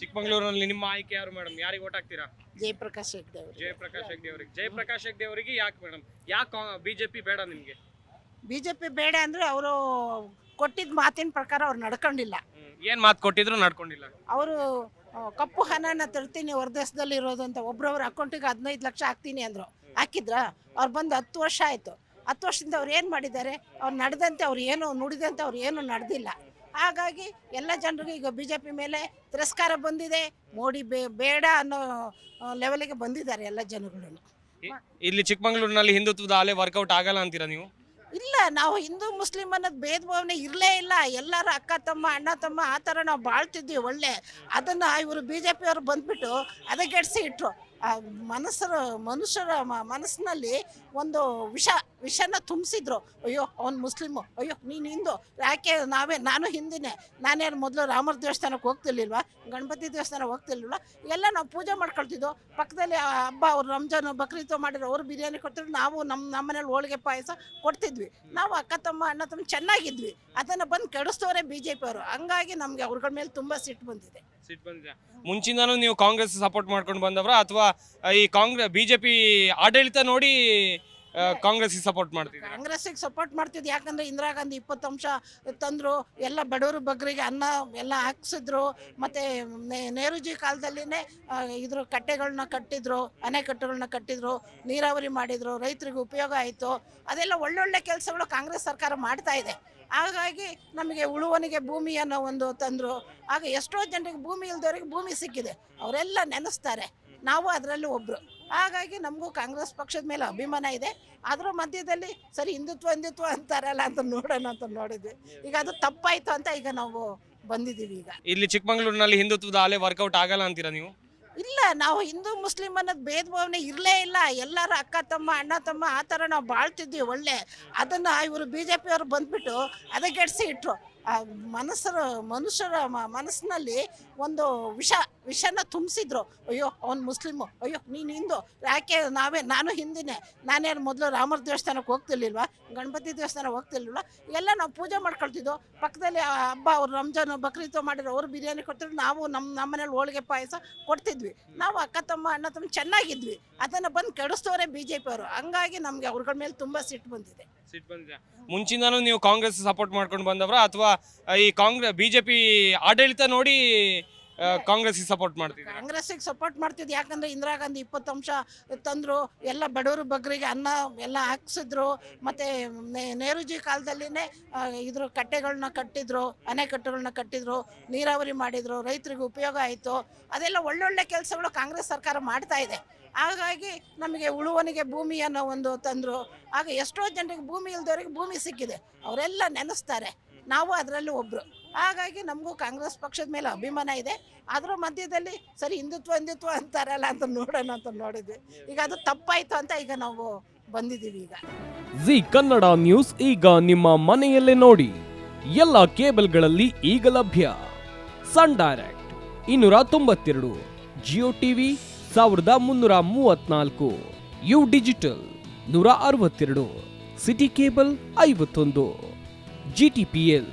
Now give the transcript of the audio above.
ಚಿಕ್ಕಮಗಳೂರಿನಲ್ಲಿ ನಿಮ್ಮ ಆಯ್ಕೆ ಯಾರು ಮೇಡಮ್ ಯಾರಿಗೆ ಓಟ್ ಹಾಕ್ತೀರಾ? ಜಯಪ್ರಕಾಶ್ ಹೆಗ್ಡೆ ಅವರು ಜಯಪ್ರಕಾಶ್ ಹೆಗ್ಡೆ ಅವರಿಗೆ. ಜಯಪ್ರಕಾಶ್ ಹೆಗ್ಡೆ ಅವರಿಗೆ ಯಾಕೆ ಮೇಡಮ್ ಯಾಕೆ ಬಿಜೆಪಿ ಬೇಡ ನಿಮಗೆ? ಬಿಜೆಪಿ ಬೇಡ ಅಂದ್ರೆ ಅವರು ಕೊಟ್ಟಿದ್ದ ಮಾತಿನ ಪ್ರಕಾರ ಅವ್ರು ನಡ್ಕೊಂಡಿಲ್ಲ. ಏನ್ ಮಾತು ಕೊಟ್ಟಿದ್ರು ನಡ್ಕೊಂಡಿಲ್ಲ? ಅವರು ಕಪ್ಪು ಹಣನ ತರ್ತೀನಿ ಹೊರದೇಶದಲ್ಲಿ ಇರೋದು ಅಂತ ಒಬ್ರವ್ರ ಅಕೌಂಟಿಗೆ ಹದಿನೈದು ಲಕ್ಷ ಹಾಕ್ತೀನಿ ಅಂದ್ರು. ಹಾಕಿದ್ರ? ಅವ್ರು ಬಂದು ಹತ್ತು ವರ್ಷ ಆಯ್ತು. ಹತ್ತು ವರ್ಷದಿಂದ ಅವ್ರು ಏನು ಮಾಡಿದ್ದಾರೆ? ಅವ್ರು ನಡೆದಂತೆ ಅವ್ರು ಏನು ನುಡಿದಂತೆ ಅವ್ರು ಏನು ನಡೆದಿಲ್ಲ. ಹಾಗಾಗಿ ಎಲ್ಲ ಜನರಿಗೂ ಈಗ ಬಿ ಜೆ ಪಿ ಮೇಲೆ ತಿರಸ್ಕಾರ ಬಂದಿದೆ. ಮೋಡಿ ಬೇ ಬೇಡ ಅನ್ನೋ ಲೆವೆಲ್ಗೆ ಬಂದಿದ್ದಾರೆ ಎಲ್ಲ ಜನಗಳು. ಇ- ಇಲ್ಲಿ ಚಿಕ್ಕಮಂಗ್ಳೂರಿನಲ್ಲಿ ಹಿಂದುತ್ವದ ಅಲೆ ವರ್ಕೌಟ್ ಆಗಲ್ಲ ಅಂತೀರಾ ನೀವು? ಇಲ್ಲ ನಾವು ಹಿಂದೂ ಮುಸ್ಲಿಂ ಅನ್ನೋದು ಭೇದ ಭಾವನೆ ಇರಲೇ ಇಲ್ಲ. ಎಲ್ಲರೂ ಅಕ್ಕ ತಮ್ಮ ಅಣ್ಣ ತಮ್ಮ ಆ ಥರ ನಾವು ಬಾಳ್ತಿದ್ವಿ ಒಳ್ಳೆ. ಅದನ್ನು ಇವರು ಬಿ ಜೆ ಪಿಯವರು ಬಂದ್ಬಿಟ್ಟು ಅದಕ್ಕೆಡ್ಸಿ ಇಟ್ರು. ಮನಸ್ಸರ, ಮನುಷ್ಯರ ಮನಸ್ಸಿನಲ್ಲಿ ಒಂದು ವಿಷ, ವಿಷನ ತುಂಬಿಸಿದ್ರು. ಅಯ್ಯೋ, ಅವ್ನು ಮುಸ್ಲಿಮು. ಅಯ್ಯೋ, ನೀನು ಹಿಂದೂ. ಯಾಕೆ ನಾವೇ, ನಾನು ಹಿಂದಿನೇ. ನಾನೇನು ಮೊದಲು ರಾಮರ ದೇವಸ್ಥಾನಕ್ಕೆ ಹೋಗ್ತಿರ್ಲಿಲ್ವಾ? ಗಣಪತಿ ದೇವಸ್ಥಾನ ಹೋಗ್ತಿರ್ಲಿಲ್ವಾ? ಎಲ್ಲ ನಾವು ಪೂಜೆ ಮಾಡ್ಕೊಳ್ತಿದ್ವು. ಪಕ್ಕದಲ್ಲಿ ಹಬ್ಬ, ಅವ್ರು ರಂಜಾನ್, ಬಕ್ರೀದ್ ಮಾಡಿದ್ರು. ಅವ್ರು ಬಿರಿಯಾನಿ ಕೊಡ್ತಿದ್ರು. ನಾವು ನಮ್ಮ ನಮ್ಮನೇಲಿ ಹೋಳಿಗೆ ಪಾಯಸ ಕೊಡ್ತಿದ್ವಿ. ನಾವು ಅಕ್ಕ ತಮ್ಮ, ಅಣ್ಣ ತಮ್ಮ ಚೆನ್ನಾಗಿದ್ವಿ. ಅದನ್ನು ಬಂದು ಕೆಡಿಸ್ತವ್ರೆ ಬಿ ಜೆ ಪಿಯವರು ಹಂಗಾಗಿ ನಮಗೆ ಅವ್ರಗಳ ಮೇಲೆ ತುಂಬ ಸಿಟ್ಟು ಬಂದಿದೆ. ಸಿಟ್ ಬಂದಿದೆ. ಮುಂಚಿಂದನೂ ನೀವು ಕಾಂಗ್ರೆಸ್ ಸಪೋರ್ಟ್ ಮಾಡ್ಕೊಂಡು ಬಂದವ್ರ? ಅಥವಾ ಈ ಕಾಂಗ್ರೆಸ್ ಬಿಜೆಪಿ ಆಡಳಿತ ನೋಡಿ ಕಾಂಗ್ರೆಸ್ ಸಪೋರ್ಟ್ ಮಾಡ್ತಿದ್ರು ಕಾಂಗ್ರೆಸ್ಸಿಗೆ ಸಪೋರ್ಟ್ ಮಾಡ್ತಿದ್ರು ಯಾಕಂದ್ರೆ ಇಂದಿರಾ ಗಾಂಧಿ ಇಪ್ಪತ್ತು ಅಂಶ ತಂದರು, ಎಲ್ಲ ಬಡವರು ಬಗ್ಗರಿಗೆ ಅನ್ನ ಎಲ್ಲ ಹಾಕ್ಸಿದ್ರು, ಮತ್ತೆ ನೆಹರುಜಿ ಕಾಲದಲ್ಲಿನೇ ಇದ್ರ ಕಟ್ಟೆಗಳನ್ನ ಕಟ್ಟಿದ್ರು ಅಣೆಕಟ್ಟುಗಳನ್ನ ಕಟ್ಟಿದ್ರು, ನೀರಾವರಿ ಮಾಡಿದ್ರು, ರೈತರಿಗೆ ಉಪಯೋಗ ಆಯಿತು. ಅದೆಲ್ಲ ಒಳ್ಳೊಳ್ಳೆ ಕೆಲಸಗಳು ಕಾಂಗ್ರೆಸ್ ಸರ್ಕಾರ ಮಾಡ್ತಾ ಇದೆ. ಹಾಗಾಗಿ ನಮಗೆ ಉಳುವನಿಗೆ ಭೂಮಿ ಅನ್ನೋ ಒಂದು ತಂದರು. ಆಗ ಎಷ್ಟೋ ಜನರಿಗೆ ಭೂಮಿ ಇಲ್ದವ್ರಿಗೆ ಭೂಮಿ ಸಿಕ್ಕಿದೆ. ಅವರೆಲ್ಲ ನೆನೆಸ್ತಾರೆ. ನಾವು ಅದರಲ್ಲೂ ಒಬ್ಬರು ಹಾಗಾಗಿ ನಮಗೂ ಕಾಂಗ್ರೆಸ್ ಪಕ್ಷದ ಮೇಲೆ ಅಭಿಮಾನ ಇದೆ. ಅದರ ಮಧ್ಯದಲ್ಲಿ ಸರಿ ಹಿಂದುತ್ವ ಹಿಂದುತ್ವ ಅಂತಾರಲ್ಲ ಅಂತ ನೋಡೋಣ ಅಂತ ನೋಡಿದ್ವಿ. ಈಗ ಅದು ತಪ್ಪಾಯ್ತು ಅಂತ ಈಗ ನಾವು ಬಂದಿದ್ದೀವಿ ಈಗ. ಇಲ್ಲಿ ಚಿಕ್ಕಮಗಳೂರಿನಲ್ಲಿ ಹಿಂದುತ್ವದ ಅಲೆ ವರ್ಕೌಟ್ ಆಗಲ್ಲ ಅಂತೀರಾ ನೀವು? ಇಲ್ಲ, ನಾವು ಹಿಂದೂ ಮುಸ್ಲಿಂ ಅನ್ನೋದು ಭೇದ ಭಾವನೆ ಇರಲೇ ಇಲ್ಲ. ಎಲ್ಲರೂ ಅಕ್ಕ ತಮ್ಮ, ಅಣ್ಣ ತಮ್ಮ ಆ ಥರ ನಾವು ಬಾಳ್ತಿದ್ವಿ ಒಳ್ಳೆ. ಅದನ್ನು ಇವರು ಬಿ ಜೆ ಪಿಯವರು ಬಂದ್ಬಿಟ್ಟು ಅದಕ್ಕೆಡ್ಸಿ ಇಟ್ರು. ಆ ಮನಸ್ಸರ, ಮನುಷ್ಯರ ಮನಸ್ಸಿನಲ್ಲಿ ಒಂದು ವಿಷ, ವಿಷನ ತುಂಬಿಸಿದ್ರು. ಅಯ್ಯೋ, ಅವ್ನು ಮುಸ್ಲಿಮು. ಅಯ್ಯೋ, ನೀನು ಹಿಂದೂ. ಯಾಕೆ ನಾವೇ, ನಾನು ಹಿಂದಿನೇ. ನಾನೇನು ಮೊದಲು ರಾಮರ ದೇವಸ್ಥಾನಕ್ಕೆ ಹೋಗ್ತಿರ್ಲಿಲ್ವ? ಗಣಪತಿ ದೇವಸ್ಥಾನ ಹೋಗ್ತಿರ್ಲಿಲ್ವ? ಎಲ್ಲ ನಾವು ಪೂಜೆ ಮಾಡ್ಕೊಳ್ತಿದ್ವು. ಪಕ್ಕದಲ್ಲಿ ಹಬ್ಬ, ಅವ್ರು ರಂಜಾನ್, ಬಕ್ರೀದ್ ಮಾಡಿದ್ರು. ಅವ್ರು ಬಿರಿಯಾನಿ ಕೊಡ್ತಿದ್ರು. ನಾವು ನಮ್ಮ ನಮ್ಮನೇಲಿ ಹೋಳಿಗೆ ಪಾಯಸ ಕೊಡ್ತಿದ್ವಿ. ನಾವು ಅಕ್ಕ ತಮ್ಮ, ಅಣ್ಣ ತಮ್ಮ ಚೆನ್ನಾಗಿದ್ವಿ. ಅದನ್ನು ಬಂದು ಕೆಡಿಸ್ತವ್ರೆ ಬಿ ಜೆ ಪಿಯವರು ಹಂಗಾಗಿ ನಮಗೆ ಅವ್ರಗಳ ಮೇಲೆ ತುಂಬ ಸಿಟ್ಟು ಬಂದಿದೆ. ಸಿಟ್ ಬಂದಿದೆ. ಮುಂಚಿಂದನೂ ನೀವು ಕಾಂಗ್ರೆಸ್ ಸಪೋರ್ಟ್ ಮಾಡ್ಕೊಂಡು ಬಂದವ್ರ? ಅಥವಾ ಈ ಕಾಂಗ್ರೆಸ್ ಬಿಜೆಪಿ ಆಡಳಿತ ನೋಡಿ ಕಾಂಗ್ರೆಸ್ ಸಪೋರ್ಟ್ ಮಾಡ್ತಿದ್ದೀರಾ? ಕಾಂಗ್ರೆಸ್ಸಿಗೆ ಸಪೋರ್ಟ್ ಮಾಡ್ತಿದ್ವಿ ಯಾಕಂದ್ರೆ ಇಂದಿರಾ ಗಾಂಧಿ ಇಪ್ಪತ್ತು ಅಂಶ ತಂದ್ರು ಎಲ್ಲ ಬಡವರು ಬಗ್ಗರಿಗೆ ಅನ್ನ ಎಲ್ಲ ಹಾಕ್ಸಿದ್ರು ಮತ್ತೆ ನೆಹರುಜಿ ಕಾಲದಲ್ಲಿನೇ ಆ, ಇದ್ರ ಕಟ್ಟೆಗಳನ್ನ ಕಟ್ಟಿದ್ರು ಅಣೆಕಟ್ಟುಗಳನ್ನ ಕಟ್ಟಿದ್ರು ನೀರಾವರಿ ಮಾಡಿದ್ರು ರೈತರಿಗೆ ಉಪಯೋಗ ಆಯಿತು. ಅದೆಲ್ಲ ಒಳ್ಳೊಳ್ಳೆ ಕೆಲಸಗಳು ಕಾಂಗ್ರೆಸ್ ಸರ್ಕಾರ ಮಾಡ್ತಾ ಇದೆ. ಹಾಗಾಗಿ ನಮಗೆ ಉಳುವನಿಗೆ ಭೂಮಿ ಅನ್ನೋ ಒಂದು ತಂದರು. ಆಗ ಎಷ್ಟೋ ಜನರಿಗೆ ಭೂಮಿ ಇಲ್ಲದವರಿಗೆ ಭೂಮಿ ಸಿಕ್ಕಿದೆ. ಅವರೆಲ್ಲ ನೆನೆಸ್ತಾರೆ. ನಾವು ಅದರಲ್ಲಿ ಒಬ್ಬರು ಹಾಗಾಗಿ ನಮಗೂ ಕಾಂಗ್ರೆಸ್ ಪಕ್ಷದ ಮೇಲೆ ಅಭಿಮಾನ ಇದೆ. ಅದರ ಮಧ್ಯದಲ್ಲಿ ಸರಿ ಹಿಂದುತ್ವ ಹಿಂದುತ್ವ ಅಂತಾರಲ್ಲ ಅಂತ ನೋಡೋಣ ಅಂತ ನೋಡಿದ್ವಿ. ಈಗ ಅದು ತಪ್ಪಾಯ್ತು ಅಂತ ಈಗ ನಾವು ಬಂದಿದ್ದೀವಿ ಈಗ. ಜಿ ಕನ್ನಡ ನ್ಯೂಸ್ ಈಗ ನಿಮ್ಮ ಮನೆಯಲ್ಲೇ ನೋಡಿ. ಎಲ್ಲ ಕೇಬಲ್ಗಳಲ್ಲಿ ಈಗ ಲಭ್ಯ. ಸನ್ ಡೈರೆಕ್ಟ್ ಇನ್ನೂರ ತೊಂಬತ್ತೆರಡು, ಜಿಯೋ ಟಿವಿ ಸಾವಿರದ ಮುನ್ನೂರ ಮೂವತ್ನಾಲ್ಕು ಯು ಡಿಜಿಟಲ್ ನೂರ ಅರವತ್ತೆರಡು, ಸಿಟಿ ಕೇಬಲ್ ಐವತ್ತೊಂದು ಜಿಟಿಪಿಎಲ್